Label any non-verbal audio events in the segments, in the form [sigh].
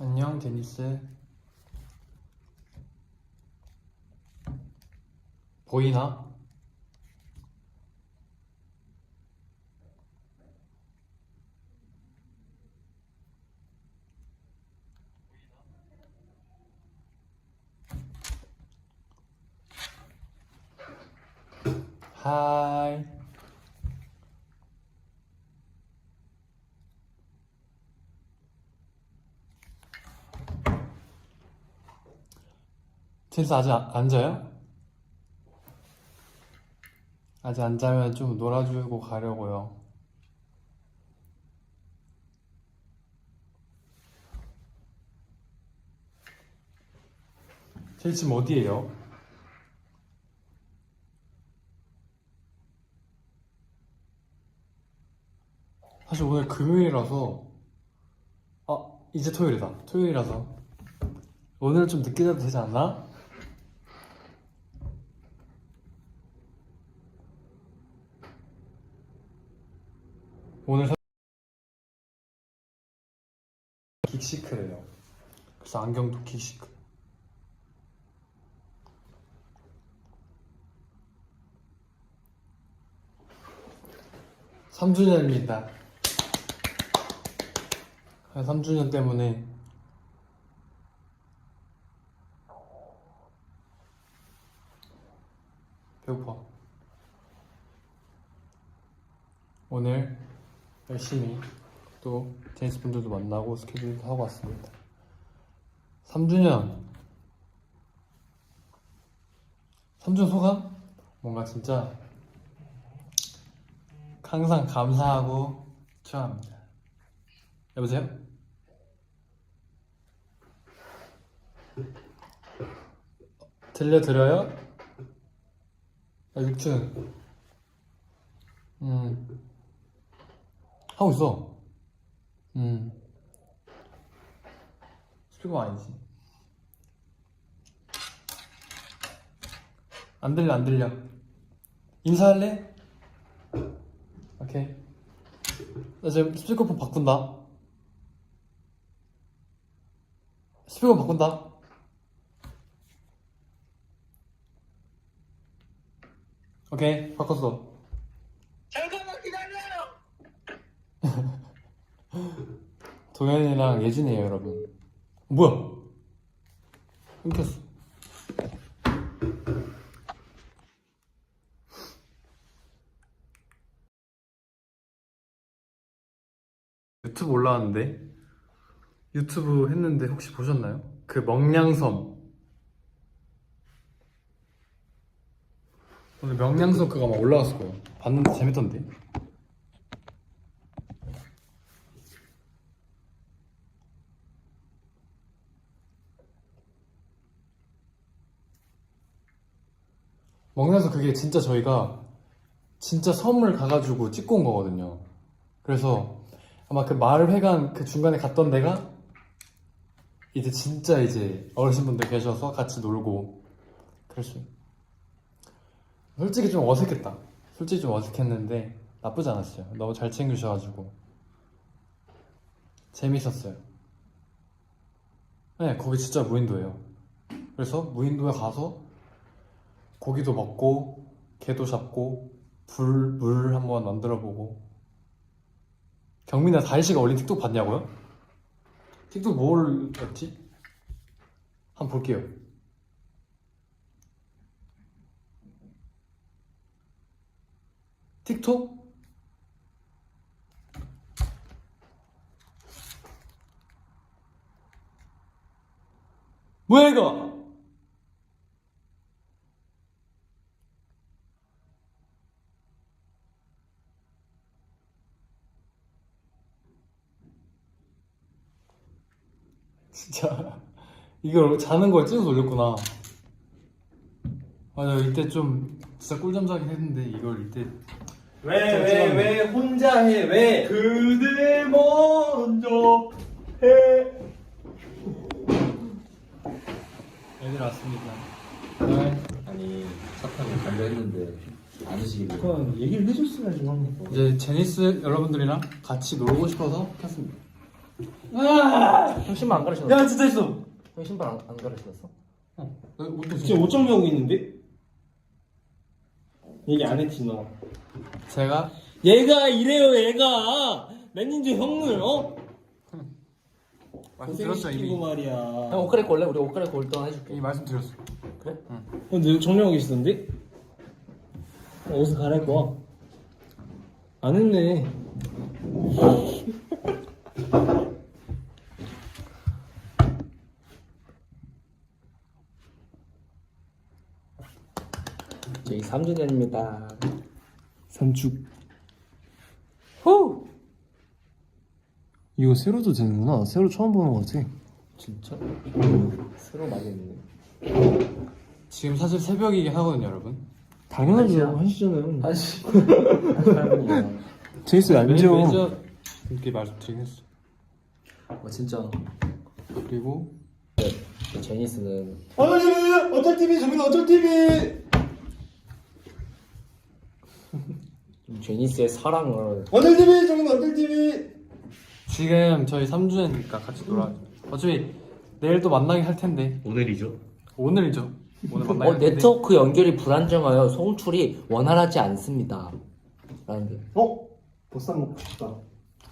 안녕 데니스 보이나? 하이 데니스 아직 안, 안 자요? 아직 안 자면 좀 놀아주고 가려고요. 제 지금 어디에요? 사실 오늘 금요일이라서 아 이제 토요일이다 토요일이라서 오늘은 좀 늦게 자도 되지 않나? 오늘 사- 긱시크래요. 그래서 안경도 긱시크. 삼주년입니다 3주년 때문에 배고파. 오늘 열심히 또 제니스 분들도 만나고 스케줄도 하고 왔습니다. 3주년 3주년 소감? 뭔가 진짜 항상 감사하고 추합니다. 여보세요? 들려드려요? 아, 6층. 음. 하고 있어. 음. 스피커 아니지. 안 들려, 안 들려. 인사할래? 오케이. 나 지금 스피커폰 바꾼다. 스피커 바꾼다. 오케이, 바꿨어. 잠깐만 기다려요. 도현이랑 예준이에요, 여러분. 뭐야? 끊겼어. 유튜브 올라왔는데 유튜브 했는데 혹시 보셨나요? 그 명량섬 오늘 명량섬 그거 아마 올라왔을 거예요. 봤는데 재밌던데. 먹면서 그게 진짜 저희가 진짜 섬을 가가지고 찍고 온 거거든요. 그래서 아마 그 마을회관 그 중간에 갔던 데가 이제 진짜 이제 어르신분들 계셔서 같이 놀고 그랬어요. 솔직히 좀 어색했다. 솔직히 좀 어색했는데 나쁘지 않았어요. 너무 잘 챙겨주셔가지고 재밌었어요. 네, 거기 진짜 무인도예요. 그래서 무인도에 가서 고기도 먹고 개도 잡고 불, 물 한번 만들어 보고 경민아 다이씨가 올린 틱톡 봤냐고요? 틱톡 뭘 했지? 한번 볼게요 틱톡? 뭐야 이거? 진짜 이걸 자는 걸 찍어서 올렸구나. 맞아 이때 좀 진짜 꿀잠 자긴 했는데 이걸 이때 왜 왜왜 혼자 해 왜? 그대 먼저 해. 애들 왔습니다. 아니 사탕을 달려 했는데 안 드시길래 그건 얘기를 해줬어야지 한 번. 이제 제니스 여러분들이랑 같이 놀고 싶어서 켰습니다. 형 신발 안 가르쳐 놨어? 야 진짜 했어. 형 신발 안, 안 가르쳐 놨어? 너 옷도 지금 5점 배우고 있는데? 얘기 안 했지 너. 제가 얘가 이래요 얘가. 맨인지 형을 어? 말씀드렸죠 이미 고생시키고 말이야. 형 옷 갈아입고 올래? 우리 옷 갈아입고 올 동안 해줄게 이미 말씀드렸어 그래? 근데 정리하고 계시던데? 어, 옷을 갈아입고 와. 안 했네. 저희 3주년입니다 삼축. 후! 이거 세로도 되는구나. 세로 처음 보는 거 같아. 진짜? 새로 많이 했네 지금 사실 새벽이긴 하거든요 여러분 당연하죠. 하시잖아요. 한시 한시 제이스 매니저 매니저 이렇게 말씀드리긴 했어 어 진짜 그리고 제니스는 어쩔 TV! 어쩔 TV! 저기는 어쩔 TV! 제니스의 사랑을 어쩔 TV! 저기는 어쩔 TV! 지금 저희 3주년이니까 같이 놀아 어차피 내일 또 만나긴 할 텐데 오늘이죠? 오늘이죠 오늘 만나긴 어, 할 텐데 네트워크 연결이 불안정하여 송출이 원활하지 않습니다 라는데 어? 보쌈 먹고 싶다.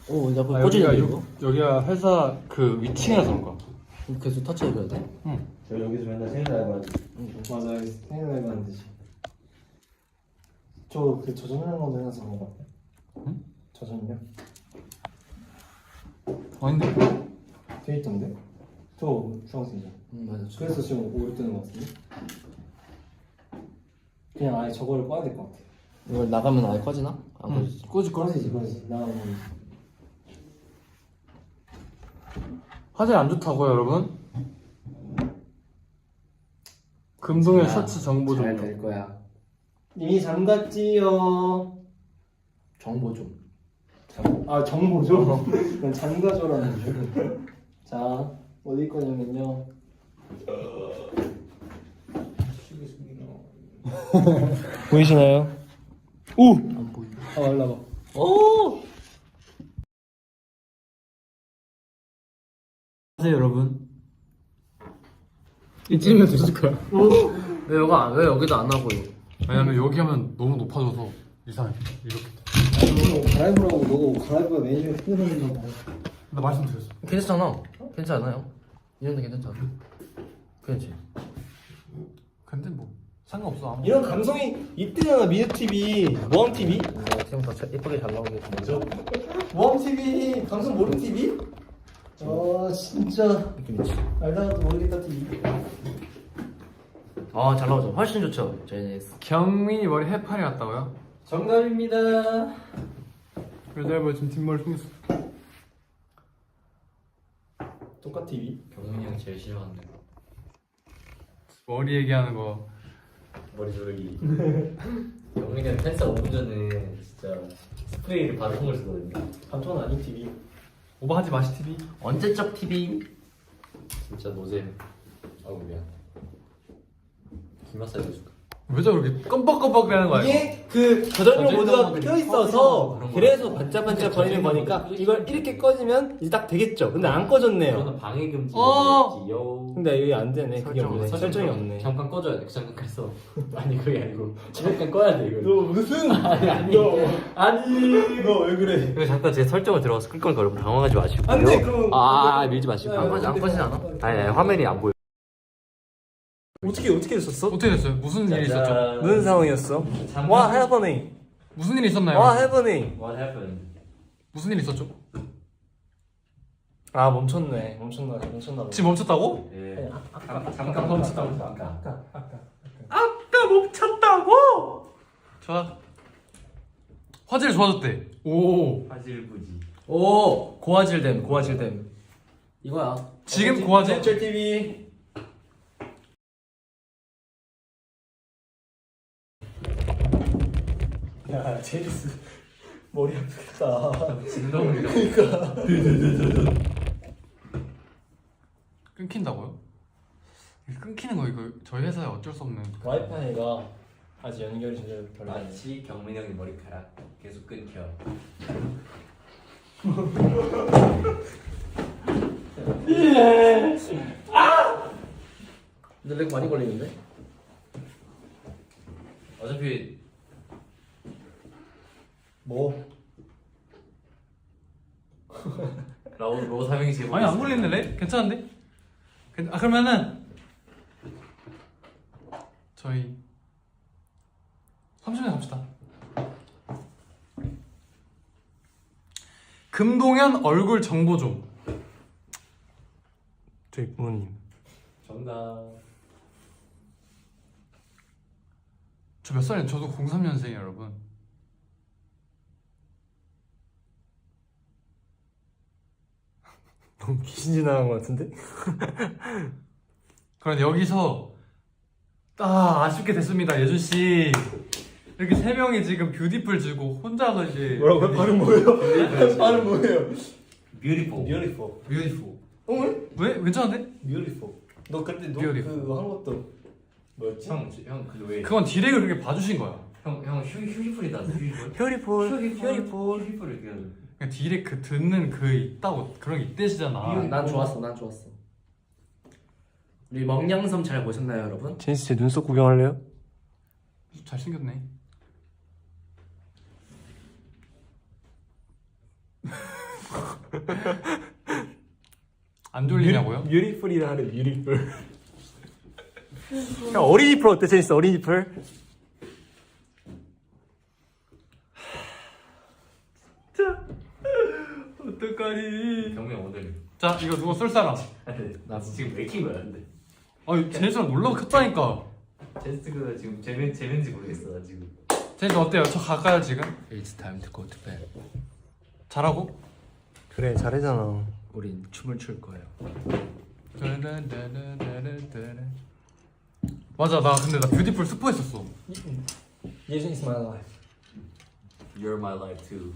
오 야, 그거 아, 꺼지는 여기가, 이거? 여, 여기가 회사 그 위층이라서 그런 거야 계속 터치해줘야 돼? 저 여기서 맨날 생일 날마다 맞아, 생일날 하는 듯이. 저그 저전이라는 것도 해놔서 그런 거 같아. 응? 저전이요? 아닌데 돼 있던데? 저 주황색이죠. 응 맞아 그래서 지금 오래 뜨는 거 같은데? 그냥 아예 저거를 꺼야 될 것 같아. 이걸 나가면 아예 꺼지나? 안 꺼지지 꼬지 꼬지 꺼지지, 꺼지지. 나 화질 안 좋다고요 여러분 금동의 셔츠 정보 좀 잘될 거야 이미 잠갔지요. 정보 좀 아 정보죠? [laughs] 그냥 잠가줘라는 줄. 자 어디 거냐면요. [laughs] 보이시나요? 오! 안 보여 아 올라가. 오! 하세요 여러분 이쯤이면 되실 거야 왜 여기 안- 왜 여기도 안 하고 이거 왜냐면 여기 하면 너무 높아져서 이상해. 이렇게. 옷 갈아입으라고 너가 옷 갈아입어야 매니저가 힘들어진다고. 나 말씀드렸어. 괜찮아. 괜찮아요. 이 정도 괜찮잖아 그렇지. 근데 뭐 상관없어. 아무 이런 감성이 이때잖아 미드 TV, 모험 TV, 어, 지금부터 예쁘게 잘 나오게 먼저 모험 TV, 감성 모르는 TV. 아 진짜. 느낌이지? 알다가도 모르겠다 TV. 아 잘 나오죠. 훨씬 좋죠 제니스. 경민이 머리 해파리 같다고요? 정답입니다. 여자애 뭐 지금 뒷머리 숨겼어 똑같 TV. 경민이 형이 제일 싫어하는 거 머리 얘기하는 거. 머리 조르기. 경민이 형 펜스 5분 전에 진짜 스프레이를 반통을 쓰거든요. 반톤 아닌 TV. 오버하지 마시 TV 언제적 TV 진짜 노잼. 아우 미안 긴 마사지 해줄까? 왜 저렇게 껌뻑껌뻑 되는 거야 이거? 이게 그 어제 모드가 껴 있어서. 그래서 반짝반짝 거리는 거니까 이걸 이렇게 꺼지면 이제 딱 되겠죠. 근데 안 꺼졌네요. 저는 방해 금지 어! 있지요 근데 여기 안 되네. 그게 설정, 없네. 설정이 없네. 잠깐 꺼줘야 돼 잠깐 그래서 [laughs] 아니 그게 아니고 잠깐 꺼야 돼 이거 무슨 [laughs] 아니 아니 아니 너 왜 그래? 이거 잠깐 제 설정을 들어가서 끌 거니까 여러분 당황하지 마시고 안 돼, 그럼- 아, 아 밀지 마시고 안 꺼지 안 꺼지지 않아? 아니 아니 화면이 안 보여 어떻게 어떻게 됐었어? 어떻게 됐어요? 무슨 일이 있었죠? 무슨 상황이었어? 잠깐. 와 해버닝. 무슨 일이 있었나요? 와 해버닝. What happened? 무슨 일이 있었죠? 아 멈췄네. 멈췄나 멈췄나 보네. 지금 멈췄다고? 예. 잠깐 멈췄다고 잠깐 아까 멈췄다고? 좋아 화질 좋아졌대 오 화질부지 오 고화질됨 고화질됨 이거야 지금 고화질? 쩔 TV. 제리스 [laughs] 머리 아프겠다. 진동이가 그러니까 끊긴다고요? 끊기는 거 이거 저희 회사에 어쩔 수 없는 그 와이파이가 아직 연결이 제대로 별로 마치 경민 형의 머리카락 계속 끊겨. 근데 렉 많이 걸리는데? 어차피 뭐? [laughs] 라운 로 뭐 삼행시 해보겠습니다. 아니 안 걸리는데? 괜찮은데? 괜- 아 그러면은 저희 30년 갑시다. 금동현 얼굴 정보 좀. 저희 부모님 정답 저 몇 살이에요? 저도 03년생이에요, 여러분. 너무 귀신 지나간 것 같은데? [laughs] 그럼 여기서 아 아쉽게 됐습니다 예준 씨 이렇게 세 명이 지금 뷰티풀 주고 혼자서 이제 뭐라고요? 발음 뭐예요? 발음 뭐예요? 뷰티풀. Beautiful. 뷰티풀 어? 왜? 왜? 괜찮은데? Beautiful. 너 그때 너 Beautiful. 그거 한 것도 뭐였지? 형형그왜 그건 디렉을 그렇게 봐주신 거야 형 형 휴 휴지풀이다. 휴지풀. Beautiful. 휴지풀. 휴지풀 이렇게. 하는. 그냥 디렉 그 듣는 그 있다고 그런 게 있대시잖아 난 좋았어, 난 좋았어. 우리 멍냥섬 잘 보셨나요, 여러분? 제니스 제 눈썹 구경할래요? 잘 생겼네 안 졸리냐고요? 뷰티풀이라 하래 뷰티풀. 야 어린이 풀 어때 제니스 어린이 풀? 어떡하니 경명 오늘. 자 이거 누가 쏠 사람 나 지금 맥힌 거야 근데. 아니 제니스랑 놀라고 켰다니까 제스트가 지금 재면 재면지 모르겠어 나 지금. 제니스 어때요? 저 갈까요 지금? It's time to go to bed. 잘하고? 그래 잘하잖아. 우린 춤을 출 거예요. 맞아 나 근데 나 뷰티풀 스포했었어 예준 is my life. You're my life too.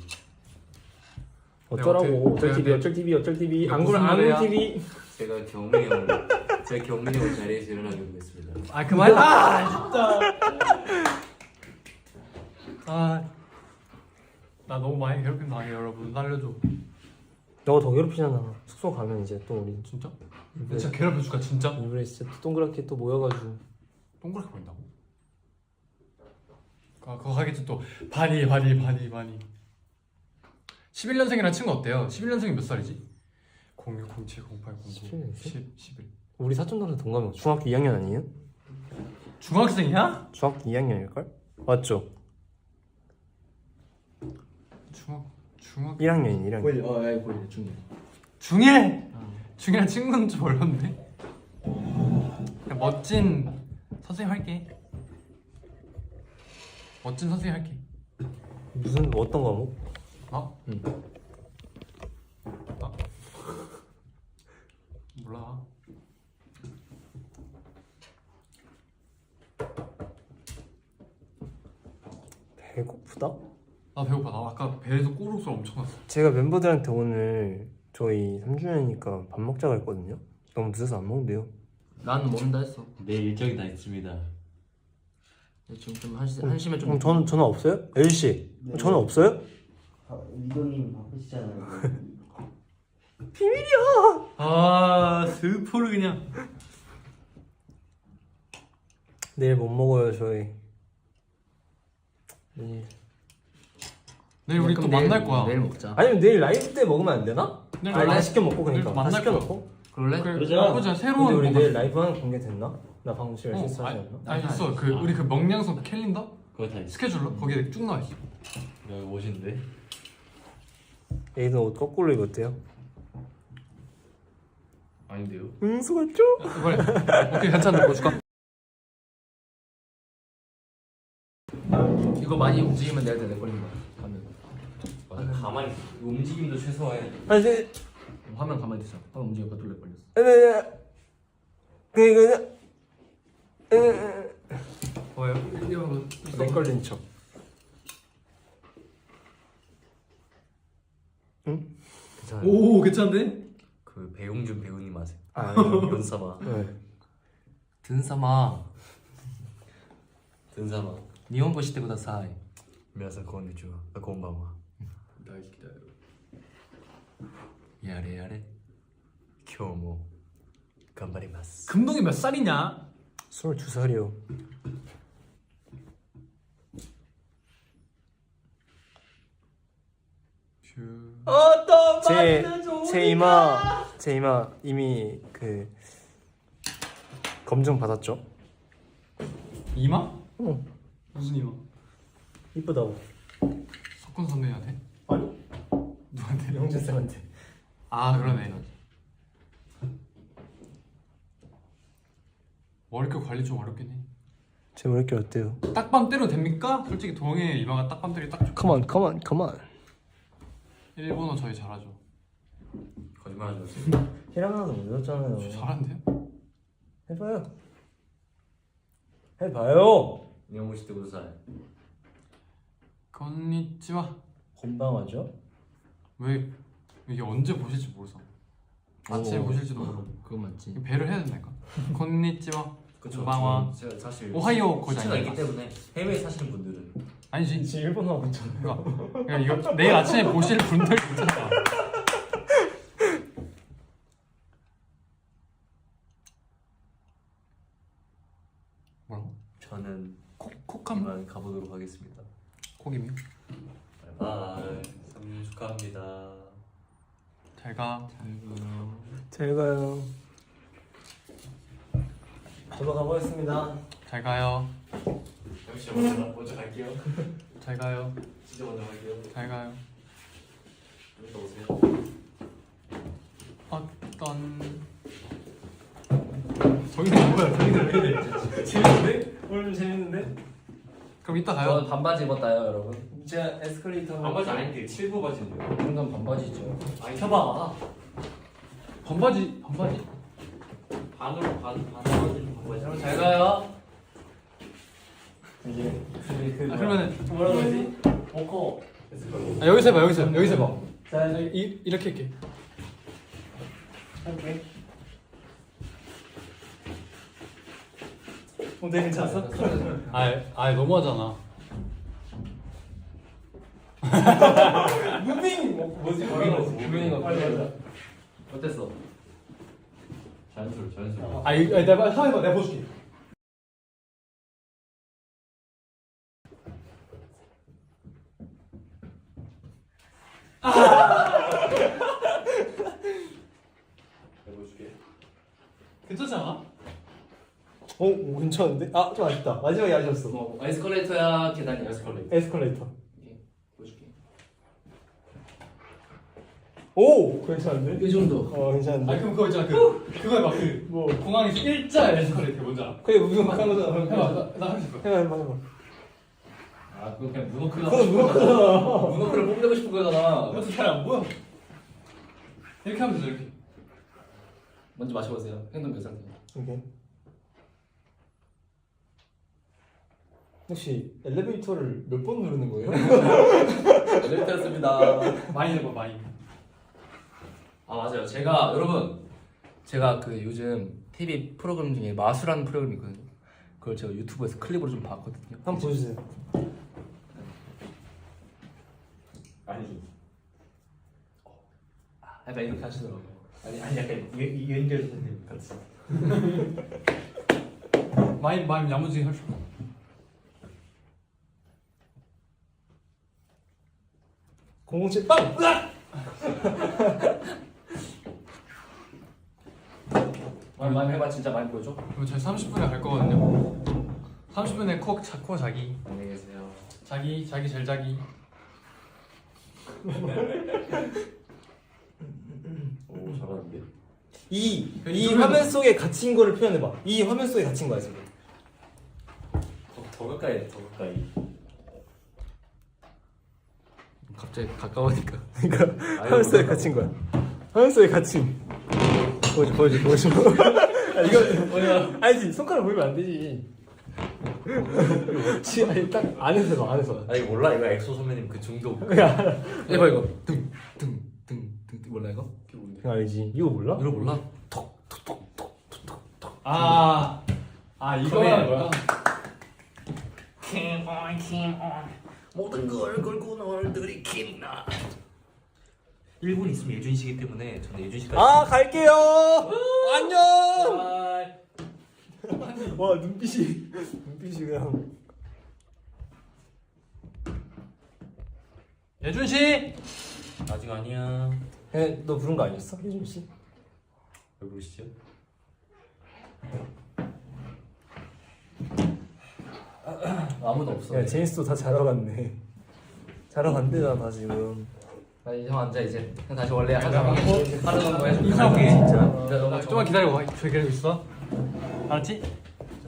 어쩌라고 네, 어쩔 어때- TV 어쩔 TV 어쩔 TV 안구는 무슨 안구 노래야? TV. 제가 경민이 형, 제가 경민이 형 자리에서 일어나게 보겠습니다. 아 그만 아 진짜 아나 너무 많이 괴롭힘 당해 여러분 살려줘 너가 더 괴롭히잖아. 숙소 가면 이제 또 우리 진짜? 진짜 괴롭혀 줄까 진짜? 이번에 진짜 또 동그랗게 또 모여가지고 동그랗게 보인다고? 아, 그거 하겠지 또 바니 바니 바니 바니 11년생이랑 친구 어때요? 11년생이 몇 살이지? 06, 07, 08, 09, 11 년생? 10, 11 우리 사촌 동생 동갑이 중학교 2학년 아니에요? 중학생이야? 중학교 2학년일걸? 맞죠? 중학 중학 1학년이 1학년. 보이지? 어, 야, 보이지, 중요. 중일 중이랑 친구는 좀 어려운데 그냥 멋진 선생님 할게 멋진 선생님 할게 무슨 어떤 과목? 나? 응. 나? 몰라 배고프다? 나 배고파 나 아까 배에서 꼬르륵 소리 엄청 났어 제가 멤버들한테 오늘 저희 3주년이니까 밥 먹자고 했거든요. 너무 늦어서 안 먹는데요. 나는 먹는다 했어. 내일 일정이 다 있습니다. 지금 좀 한시, 한심해 좀. 그럼 전 전화 없어요? 엘 씨, 전화 없어요? [laughs] 아, 위도님 바쁘시잖아요. 아 스포를 그냥 내일 못 먹어요 저희. 내일. 내일 우리 또 그럼 내일- 만날 거야 내일 먹자. 아니면 내일 라이브 때 먹으면 안 되나? 내일 나 만날- 시켜 먹고 그러니까 만날 다 시켜 거야. 먹고. 그럴래? 그래 그러자. 않아 근데 새로운 우리 뭔가 내일 라이브 하는 공개 됐나? 나 방금 시간 어, 실수하지 않나? 아니 있어 그 우리 그 명량성 캘린더 그거 다 있어. 스케줄러 거기에 쭉 나와 있어 여기 오신데. 에이든 옷 거꾸로 입었대요. 아닌데요? 응수 같죠? 이번에 오케이 괜찮다 보여줄까? 이거 많이 움직이면 내일 내 걸린다. 화면. 맞아. 가만히 있어. 움직임도 최소화해. 아니 제 화면 가만히 있어. 화면 움직이니까 뚫려 걸렸어. 에, 그 그. 에, 뭐예요? 내 걸린 척. 응? 괜찮아. 오 괜찮은데? 그 배용준 배우님 아세요? 아, 연사마. [laughs] 네. 든사마. 든사마. 니혼고 시대 구다사이. 皆さんこんにちは。あこんばんは。 나이 기다려 야래 야래. 今日も頑張ります。 금동이 몇 살이냐? 22살이요. 어떤 제, 좋으니까 제 이마 제 이마 이미 그 검증 받았죠? 이마? 어 무슨 이마? 이쁘다고 석훈 선배한테? 아니 누구한테? 영재 쌤한테 아 그러네 머릿결 관리 좀 어렵긴 해제 머릿결 어때요? 딱밤 때려도 됩니까? 솔직히 동해 이마가 딱밤 때리기 딱 좋. 컴온 컴온 컴온 일본어 저희 잘하죠. 거짓말 하지 마세요. [laughs] 히라가나도 못저 외웠잖아요 잘한대요? 해봐요 해봐요 니오무시테 구사이. 건니치와 건방하죠? 왜 이게 언제 보실지 모르서 아침에 오. 보실지도 모르고 그건 맞지 배를 해야 된다니까. 건니치와 그쵸. 제가 사실 오하이오 거지 아닙니까? 때문에 해외에 사시는 분들은 아니지. 지금 일본어 하고 있잖아 그러니까, 그러니까 이거 내일 아침에 보실 분들 있잖아. 뭐라고? 저는 콕 콕함 이만 가보도록 하겠습니다. 콕이요? 바이바이. 생일 축하합니다. 잘 가. 잘 가요 저도 가보겠습니다 잘 가요. 역시 먼저 먼저 갈게요. [laughs] 잘 가요. 진짜 먼저 갈게요. 잘 가요. 좀 이따 오세요. 어떤 저기는 뭐야? 저기는 왜 이래? [laughs] 재밌는데? 오늘 좀 재밌는데? 그럼 이따 저는 가요. 반바지 입었다요 여러분 제가 에스컬레이터 반바지 아닌데 7부 바지인데요. 이건 반바지죠 아니 켜봐. 반바지 반바지. 반으로 반 반바지 반바지. 여러분 잘 가요 이게 그 아, 그러면은 뭐라 그러지? 벙커. 아, 여기서 해봐 여기서 여기서 해봐. 자이 이렇게 할게. 할게 어, 네 괜찮았어? 아, 아 너무하잖아. 무빙 뭐, 뭐지? 무빙. 맞아 맞아 어땠어? 자연스러워 자연스러워. 아, 이- 아 내가 한번 해봐 내가 보여줄게. 해보실게. 괜찮지 않아? 어? 오, 괜찮은데? 아 좀 아쉽다 마지막에 아쉬웠어 뭐 에스컬레이터야 계단이야 에스컬레이터. 에스컬레이터 보여줄게 오! 괜찮은데? 이 정도 어 괜찮은데? 아 그럼 그거 있잖아 그 그거 해봐 그 뭐 공항에서 일자 에스컬레이터 뭔지 알아? 그게 무슨 막 하는 거잖아 해봐 나나 있어. 해봐 해봐 해봐 아 그거 그냥 문워크가 그건 무겁잖아 문워크를 뽐내고 싶은 거잖아 이것도 잘 안 보여. 이렇게 하면 되죠 이렇게. 먼저 마셔보세요 행동 몇 상태 오케이 혹시 엘리베이터를 몇 번 누르는 거예요? [laughs] 엘리베이터였습니다 많이 해봐 많이. 아 맞아요. 제가 여러분 제가 그 요즘 TV 프로그램 중에 마술하는 프로그램이 있거든요. 그걸 제가 유튜브에서 클립으로 좀 봤거든요. 한번 보여주세요 아니. 약간 이렇게 하시더라고요. 아니 아니 약간 이, 이 연결 선생님 같이. [laughs] 많이 많이 야무지게 할 수. 있어. 공공칠 빵! 으악! [laughs] 많이 많이 해봐 진짜 많이 보여줘. 그럼 저희 30분에 갈 거거든요. 30분에 콕 자코 자기 안녕히 계세요. 자기 자기 잘 자기. [laughs] 오 잘하는데. 이, 그이 화면 속에 갇힌 거를 표현해봐 이 화면 속에 갇힌 거야 지금 더, 더 가까이 더 가까이. 갑자기 가까우니까. [laughs] 그러니까 화면 속에. 갇힌 거야 화면 속에 갇힌 보여줘 보여줘 보여줘 아, 이거 뭐야 아니지 손가락 보이면 안 되지 [laughs] 지 아니 딱 안에서 해봐 안에서 아니 몰라 이거 엑소 선배님 그 중독. 해봐 이거. 등등 등 등 몰라 이거? 그거 알지 이거 몰라? 이거 몰라? 아, 아 이거 하는 거야? 모든 걸 걸고 널 들이킨다. 1분 있으면 예준 씨기 때문에 저는 예준 씨까지. 아 갈게요 안녕. 와 눈빛이 눈빛이 그냥 예준 씨. 아직 아니야. 에, 너 부른 거 아니었어? 예준 씨? 왜 부르시죠? 아무도 없어. 야 제인스도 다 자러 갔네. 자러 간대잖아 다 지금. 나 이제 형 앉아 이제. 형 다시 원래 하자고. 하루 정도 해줘. 인사할게. 진짜. 좀만 기다리고 가. 저 기다리고 있어. 알았지?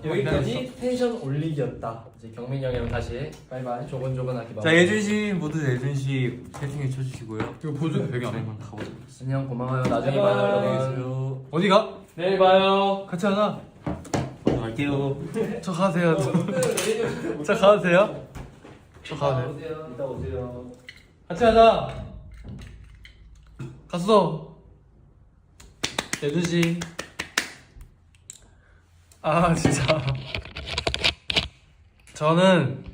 여기까지 텐션 올리기였다. 이제 경민이 형이랑 다시 바이바이 조곤조곤하게 자 예준 씨 모두 예준 씨 채팅해 쳐주시고요. 이거 보여줘 배경. 저희만 가보도록 안녕 고마워요. 나중에 봐요 여러분. 하겠습니다. 어디 가? 내일 봐요. 같이 하자. 먼저 갈게요. 저 가도 돼요. 저, 저 가도 돼요? 저 가도 돼요? 이따 오세요. 같이 하자. 갔어. 예주씨. 아 진짜. 저는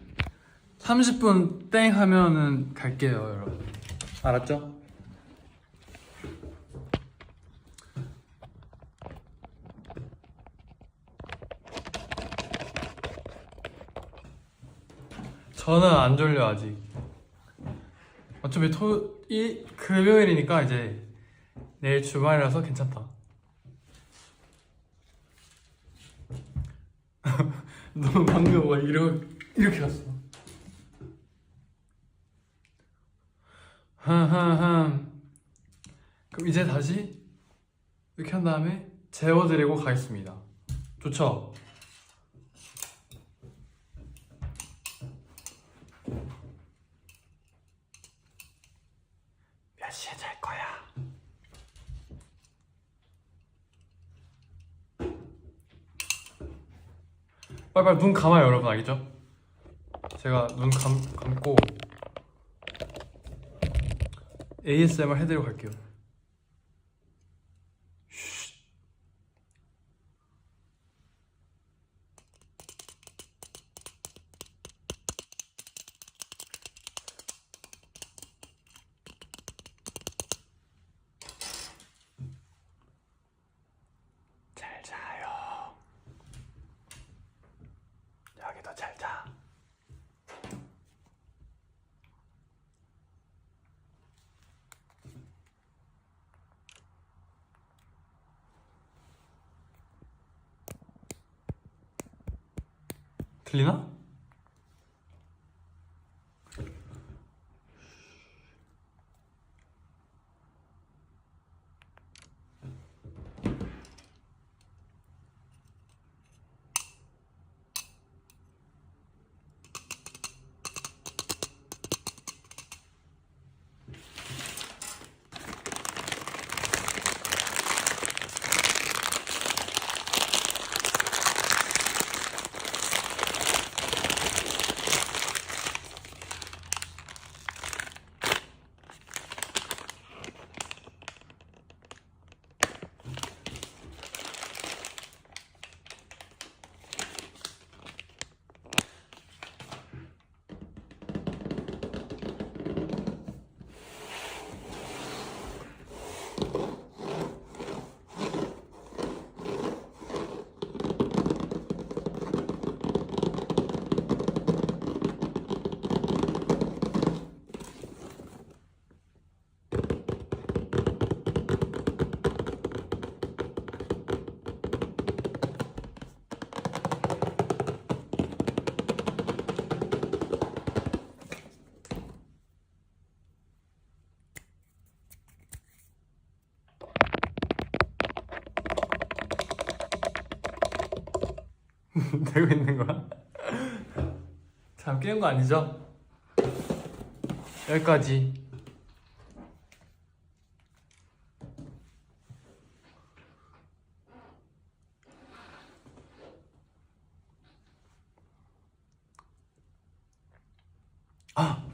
30분 땡 하면은 갈게요, 여러분. 알았죠? 저는 안 졸려 아직. 어차피 토, 이, 금요일이니까 이제 내일 주말이라서 괜찮다. [laughs] 너 방금 막 이러, 이렇게 갔어. 흠흠흠. 그럼 이제 다시 이렇게 한 다음에 재워드리고 가겠습니다. 좋죠? 몇 시에 잘 거야? 빨리 빨리 눈 감아요 여러분 알겠죠? 제가 눈 감, 감고 ASMR 해드리고 갈게요 [laughs] 되고 있는 거야? 참 깨운 거 아니죠? 여기까지. 아!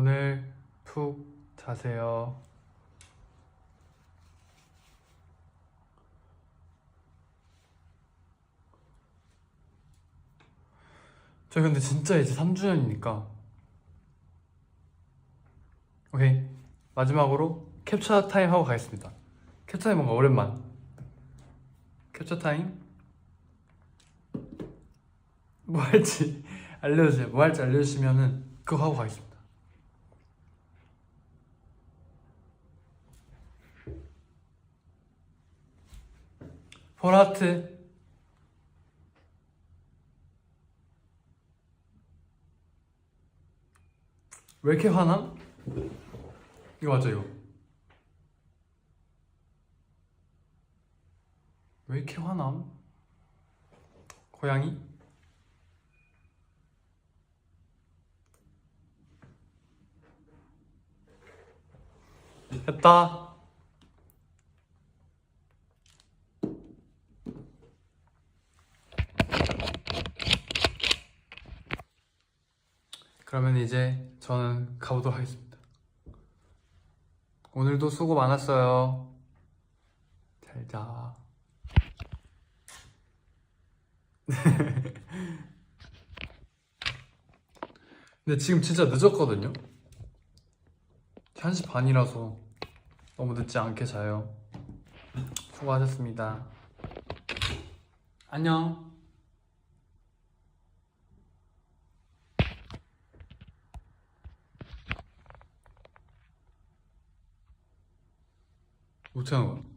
오늘 푹 자세요. 저 근데 진짜 이제 3주년이니까. 오케이. 마지막으로 캡처 타임 하고 가겠습니다. 캡처 타임 뭔가 오랜만. 캡처 타임? 뭐 할지 [laughs] 알려주세요. 뭐 할지 알려주시면은 그거 하고 가겠습니다. 보라트 왜 이렇게 화남? 이거 맞죠 이거 왜 이렇게 화남? 고양이? 됐다 그러면 이제 저는 가보도록 하겠습니다. 오늘도 수고 많았어요. 잘 자. [laughs] 근데 지금 진짜 늦었거든요. 1시 반이라서 너무 늦지 않게 자요. 수고하셨습니다. 안녕. 어떻게 하는 거야?